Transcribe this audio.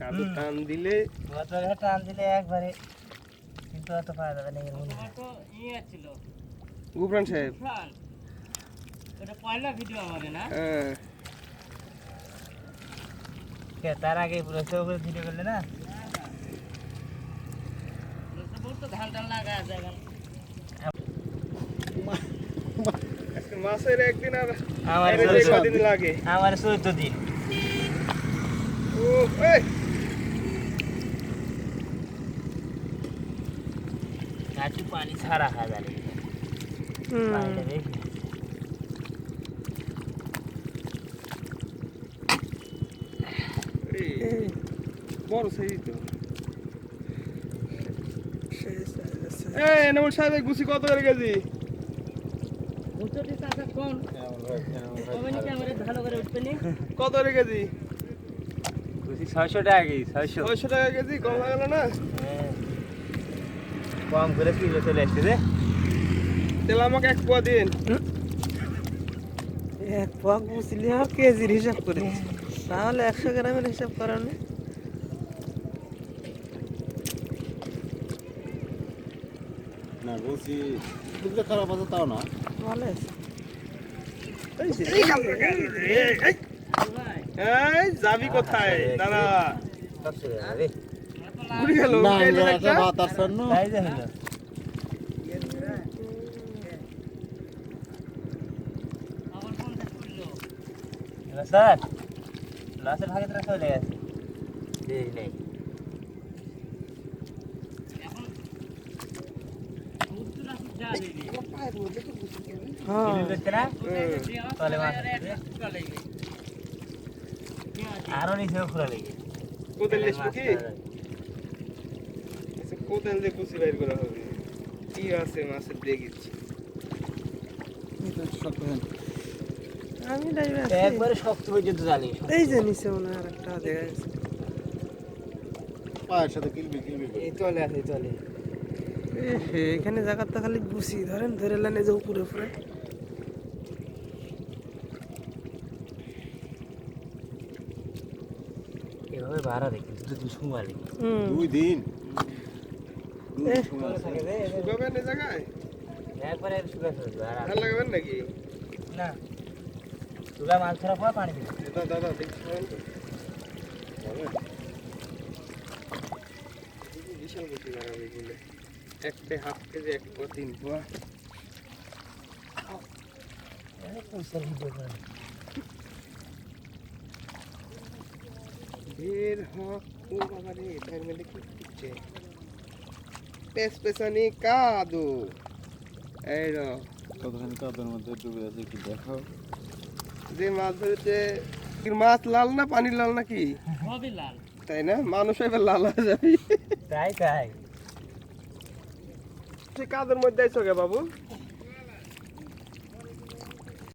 টান দিলে টান দিলে একবারে কিন্তু অত পাওয়া যাবে না এর। তো ইয়ে ছিল। গুফরান সাহেব। এটা পয়লা ভিডিও আমাদের না? হ্যাঁ। তার আগে পুরো ভিডিও করলে না? ধান টান লাগা আছে এখন। মাসের একদিন আর আমার যে কদিন লাগে? আমার চৌদ্দ দিন। ও গাছু বড় সাইজ তো এই এনামুল সাহেব গুছি কত করে কেজি কত করে কেজি খুশি ছয়শো টাকা কেজি ছয়শো ছয়শো টাকা কেজি কম হয়ে গেল না। কম করে কিলো চলে আসছে রে তাহলে আমাকে এক পোয়া দিন এক বুঝলি আর কেজির হিসাব করে তাহলে একশো গ্রামের হিসাব করানো না বলছি বুঝতে খারাপ আছে তাও না ভালো আছে যাবি কোথায় দাঁড়া স্যার লসের ভাগে তোরা চলে গেছে। নেই এখন উত্তর আসুক যা দিবি হ্যাঁ কিলো করছে না তলে মাছ আছে। আরও নিচেও খোলা লেগে কোদাল লিসবো কি আচ্ছা, দিয়ে কুচি বাইর করা হবে। কি আছে মাছের দেখেছি আমি একবারে শক্ত পর্যন্ত জানি। এই যে নিচে মনে হয় আর একটা দেখা গেছে পায়ের সাথে কিলবি কিলবি এই তলে আছে হে, এখানে জায়গাটা খালি গুছি ধরেন ধরে লানে যে উপরে উপরে। এভাবে ভাড়া দেখি দু দিন সময় লেগে হুম। দুই দিন দুই এ, দিন সময় আছে। থাকে রে, এদের- শুকাবেন এই জায়গায় একবারে আর লাগাবেন নাকি না তুলা মাছ ধরা পর দাদা বিশাল কুচি লাগাবে এগুলো একটা হাফ কেজি এক পোয়া তিন পোয়া বের হক ও বাবা পেস কাদু এই র কতখানি কাদুর মধ্যে ডুবে আছে কি দেখো যে মাছ ধরেছে মাছ লাল না পানির লাল নাকি? সবই লাল। তাই না? মানুষ এবার লাল হয়ে যাবে। তাই তাই। সে কাদের মধ্যে আইছো গে বাবু?